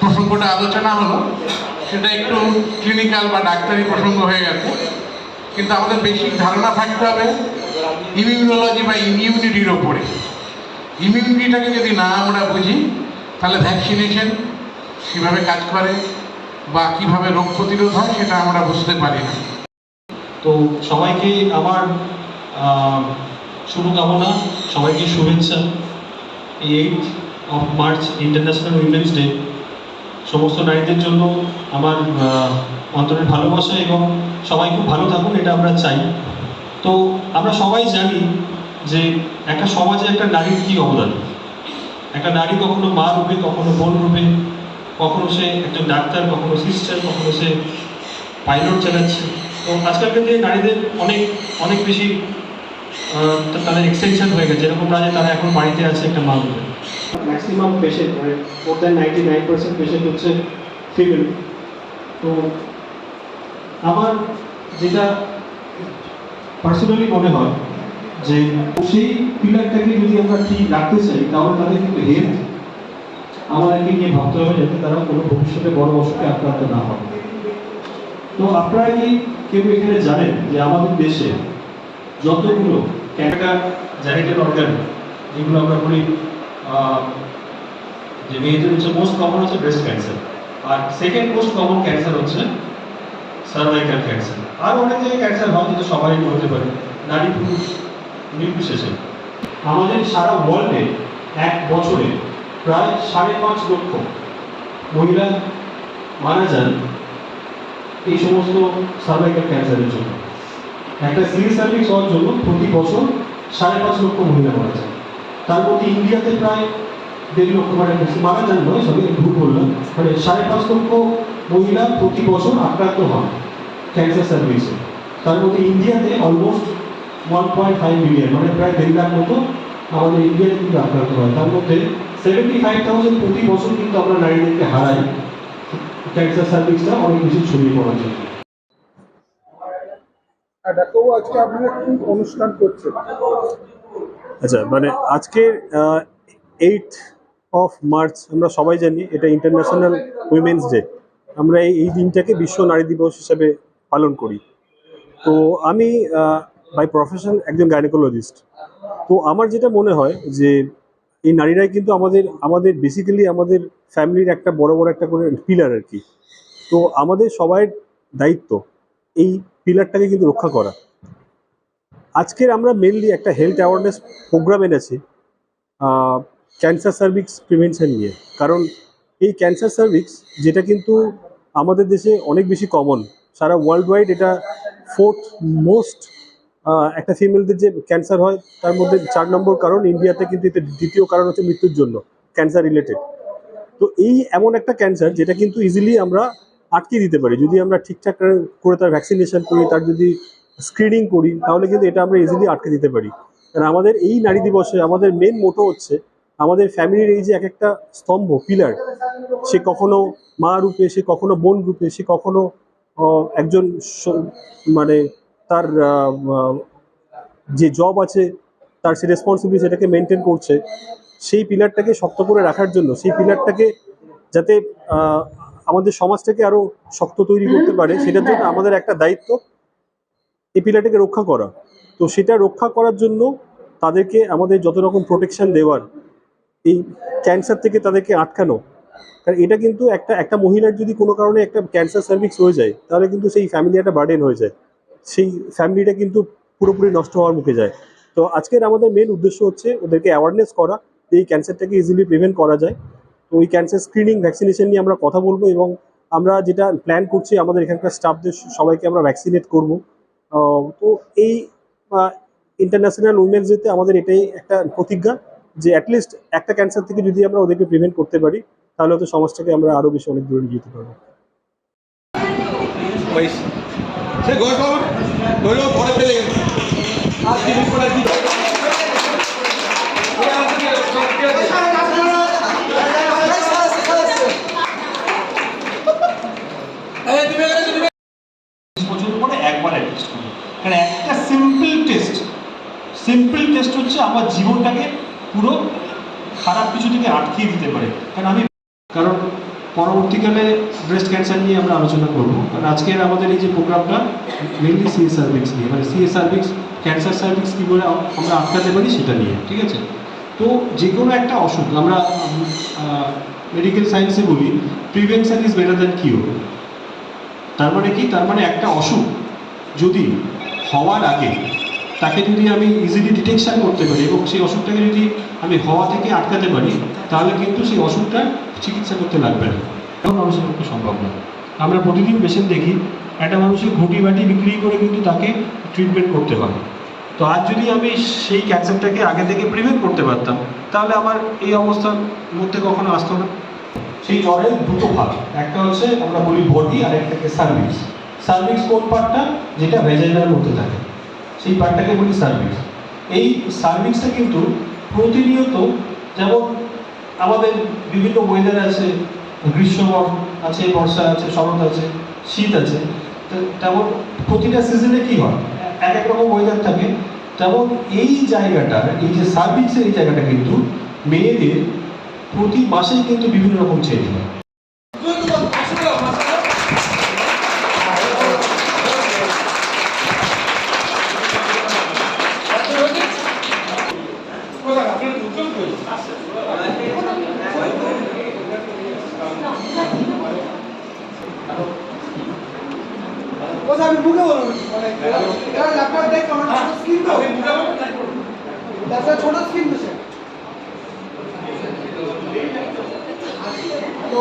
প্রসঙ্গটা আলোচনা হলো, সেটা একটু ক্লিনিক্যাল বা ডাক্তারি প্রসঙ্গ হয়ে গেছে। কিন্তু আমাদের বেসিক ধারণা থাকতে হবে ইমিউনোলজি বা ইমিউনিটির ওপরে ইমিউনিটিটাকে যদি না আমরা বুঝি, তাহলে ভ্যাকসিনেশন কীভাবে কাজ করে বা কীভাবে রোগ প্রতিরোধ হয় সেটা আমরা বুঝতে পারি না। তো সবাইকে আমার শুভকামনা, সবাইকে শুভেচ্ছা। এই eight of March international women's day সমস্ত নারীদের জন্য আমার অন্তরের ভালোবাসা এবং সবাই খুব ভালো থাকুন, এটা আমরা চাই। তো আমরা সবাই জানি যে একটা সমাজে একটা নারীর কী অবদান। একটা নারী কখনো মা রূপে, কখনো বোন রূপে, কখনো সে একজন ডাক্তার, কখনো সিস্টার কখনো সে পাইলট চালাচ্ছে। তো আজকালকার দিনে নারীদের অনেক অনেক বেশি তাদের এক্সটেনশন হয়ে গেছে। এরকম না যে তারা এখন বাড়িতে আছে একটা মা রূপে ম্যাক্সিমাম পেশেন্ট মানে more than ninety nine percent patient হচ্ছে ফিমেল তো আমার যেটা পার্সোনালি মনে হয় যে সেই পিলারটাকে যদি আমরা ঠিক রাখতে চাই, তাহলে তাদের কিন্তু হেলথ আমাদেরকে নিয়ে ভাবতে হবে যাতে তারা কোনো ভবিষ্যতে বড় অসুখে আক্রান্ত না হয়। তো আপনারা কি কেউ এখানে জানেন যে আমাদের দেশে যতগুলো ক্যান্সার জেনেটিক অর্গান যেগুলো আমরা বলি যে মেয়েদের হচ্ছে মোস্ট কমন হচ্ছে ব্রেস্ট ক্যান্সার আর সেকেন্ড মোস্ট কমন ক্যান্সার হচ্ছে সার্ভাইকাল ক্যান্সার আর অনেক জায়গায় ক্যান্সার হয় যেটা সবাই বলতে পারে, নারী পুরুষ নির্বিশেষে। আমাদের সারা ওয়ার্ল্ডে এক বছরে প্রায় সাড়ে পাঁচ লক্ষ মহিলা মারা যান এই সমস্ত সার্ভাইকাল ক্যান্সারের জন্য। একটা সিরিজ সার্ভিস হওয়ার জন্য প্রতি বছর সাড়ে পাঁচ লক্ষ মহিলা মারা যায়। তার মধ্যে ইন্ডিয়াতে প্রায় দেড় লক্ষ মানে মারা যান নয় সবই ভুল বললাম। মানে সাড়ে পাঁচ লক্ষ মহিলা প্রতি বছর আক্রান্ত হন ক্যান্সার সার্ভিসে তার মধ্যে ইন্ডিয়াতে almost one point five million মানে প্রায় দেড় লাখ মতো আমাদের ইন্ডিয়াতে কিন্তু আক্রান্ত হয়। তার মধ্যে সেভেন্টি ফাইভ থাউজেন্ড প্রতি বছর কিন্তু আমরা নারীদেরকে হারাই। ক্যান্সার সার্ভিসটা অনেক বেশি ছড়িয়ে পড়ার জন্য। অনুষ্ঠান করছেন? আচ্ছা মানে আজকের এইট অফ মার্চ আমরা সবাই জানি এটা ইন্টারন্যাশনাল উইমেন্স ডে আমরা এই দিনটাকে বিশ্ব নারী দিবস হিসেবে পালন করি। তো আমি বাই প্রফেশন একজন গাইনোকোলজিস্ট তো আমার যেটা মনে হয় যে এই নারীরাই কিন্তু আমাদের আমাদের বেসিক্যালি আমাদের ফ্যামিলির একটা বড় বড় একটা করে পিলার আর কি। তো আমাদের সবাই দায়িত্ব। এই পিলারটাকে কিন্তু রক্ষা করা। আজকের আমরা মেনলি একটা হেলথ অ্যাওয়ারনেস প্রোগ্রাম এনেছি ক্যান্সার সার্ভিক্স প্রিভেনশন নিয়ে। কারণ এই ক্যান্সার সার্ভিক্স যেটা কিন্তু আমাদের দেশে অনেক বেশি কমন সারা ওয়ার্ল্ড ওয়াইড এটা ফোর্থ মোস্ট একটা ফিমেলদের যে ক্যান্সার হয়, তার মধ্যে চার নম্বর কারণ ইন্ডিয়াতে কিন্তু এটা দ্বিতীয় কারণ হচ্ছে মৃত্যুর জন্য ক্যান্সার রিলেটেড তো এই এমন একটা ক্যান্সার যেটা কিন্তু ইজিলি আমরা আটকে দিতে পারি। যদি আমরা ঠিকঠাক করে তার ভ্যাকসিনেশন করি, তার যদি স্ক্রিনিং করি, তাহলে কিন্তু এটা আমরা ইজিলি আটকে দিতে পারি। কারণ আমাদের এই নারী দিবসে আমাদের মেন মোটো হচ্ছে, আমাদের ফ্যামিলির এই যে এক একটা স্তম্ভ পিলার সে কখনো মা রূপে, সে কখনো বোন রূপে, সে কখনো একজন মানে তার যে জব আছে, তার সে রেসপন্সিবিলিটি সেটাকে মেনটেন করছে, সেই পিলারটাকে শক্ত করে রাখার জন্য, সেই পিলারটাকে যাতে আমাদের সমাজটাকে আরও শক্ত তৈরি করতে পারে সেটার জন্য আমাদের একটা দায়িত্ব এই পিলারটাকে রক্ষা করা। তো সেটা রক্ষা করার জন্য তাদেরকে আমাদের যত রকম প্রোটেকশন দেওয়ার এই ক্যান্সার থেকে তাদেরকে আটকানো কারণ এটা কিন্তু একটা একটা মহিলার যদি কোনো কারণে একটা ক্যান্সার সার্ভিক্স হয়ে যায় তাহলে কিন্তু সেই ফ্যামিলি একটা বার্ডেন হয়ে যায়। সেই ফ্যামিলিটা কিন্তু পুরোপুরি নষ্ট হওয়ার মুখে যায়। তো আজকের আমাদের মেন উদ্দেশ্য হচ্ছে ওদেরকে অ্যাওয়ারনেস করা এই ক্যান্সারটাকে ইজিলি প্রিভেন্ট করা যায়। তো ওই ক্যান্সার স্ক্রিনিং ভ্যাকসিনেশন নিয়ে আমরা কথা বলব এবং আমরা যেটা প্ল্যান করছি, আমাদের এখানকার স্টাফদের সবাইকে আমরা ভ্যাকসিনেট করব। তো এই ইন্টারন্যাশনাল উইমেন্স ডেতে আমাদের এটাই একটা প্রতিজ্ঞা যে অ্যাটলিস্ট একটা ক্যান্সার থেকে যদি আমরা ওদেরকে প্রিভেন্ট করতে পারি, তাহলে হয়তো সমাজটাকে আমরা আরও বেশি অনেক দূরে নিয়ে যেতে পারব। পরে আর জিনিস পড়ে কি এই তুমি এখানে তুমি বছর পরে একবার টেস্ট করি কারণ একটা সিম্পল টেস্ট সিম্পল টেস্ট হচ্ছে আমার জীবনটাকে পুরো খারাপ কিছু থেকে আটকিয়ে দিতে পারে। কারণ আমি কারণ পরবর্তীকালে ব্রেস্ট ক্যান্সার নিয়ে আমরা আলোচনা করব। কারণ আজকের আমাদের এই যে প্রোগ্রামটা মেনলি সিএস সার্ভিক্স নিয়ে। মানে সিএস সার্ভিক্স ক্যান্সার সার্ভিক্স কী করে আমরা আটকাতে পারি সেটা নিয়ে, ঠিক আছে? তো যে কোনো একটা অসুখ আমরা মেডিকেল সায়েন্সে বলি prevention is better than cure তার মানে কি? তার মানে একটা অসুখ যদি হওয়ার আগে তাকে যদি আমি ইজিলি ডিটেকশন করতে পারি এবং সেই অসুখটাকে যদি আমি হওয়া থেকে আটকাতে পারি, তাহলে কিন্তু সেই অসুখটা চিকিৎসা করতে লাগবে না। এবং মানুষের পক্ষে সম্ভব না। আমরা প্রতিদিন পেশেন্ট দেখি, একটা মানুষের ঘুটি বাটি বিক্রি করে কিন্তু তাকে ট্রিটমেন্ট করতে হয়। তো আজ যদি আমি সেই ক্যান্সারটাকে আগে থেকে প্রিভেন্ট করতে পারতাম, তাহলে আমার এই অবস্থার মধ্যে কখনো আসতো না। সেই জ্বরের দুটো ভাগ, একটা হচ্ছে আমরা বলি বডি আর একটাকে সার্ভিক্স সার্ভিক্স কোন পার্টটা যেটা ভেজাইনার মধ্যে থাকে। সেই পার্টটাকে বলি সার্ভিক্স এই সার্ভিক্সটা কিন্তু প্রতিনিয়ত যেমন আমাদের বিভিন্ন ওয়েদার আছে গ্রীষ্ম আছে, বর্ষা আছে, শরৎ আছে, শীত আছে তেমন প্রতিটা সিজনে কি হয়? এক এক রকম ওয়েদার থাকে। তেমন এই জায়গাটা, এই যে সার্ভিক্সের এই জায়গাটা কিন্তু মেয়েদের প্রতি মাসেই কিন্তু বিভিন্ন রকম চেঞ্জ হয়। আমি মুখে বলব মানে এরা ল্যাপটপ দেখ আমার ছোট স্ক্রিন তো। ছোট স্ক্রিন তো সে। তো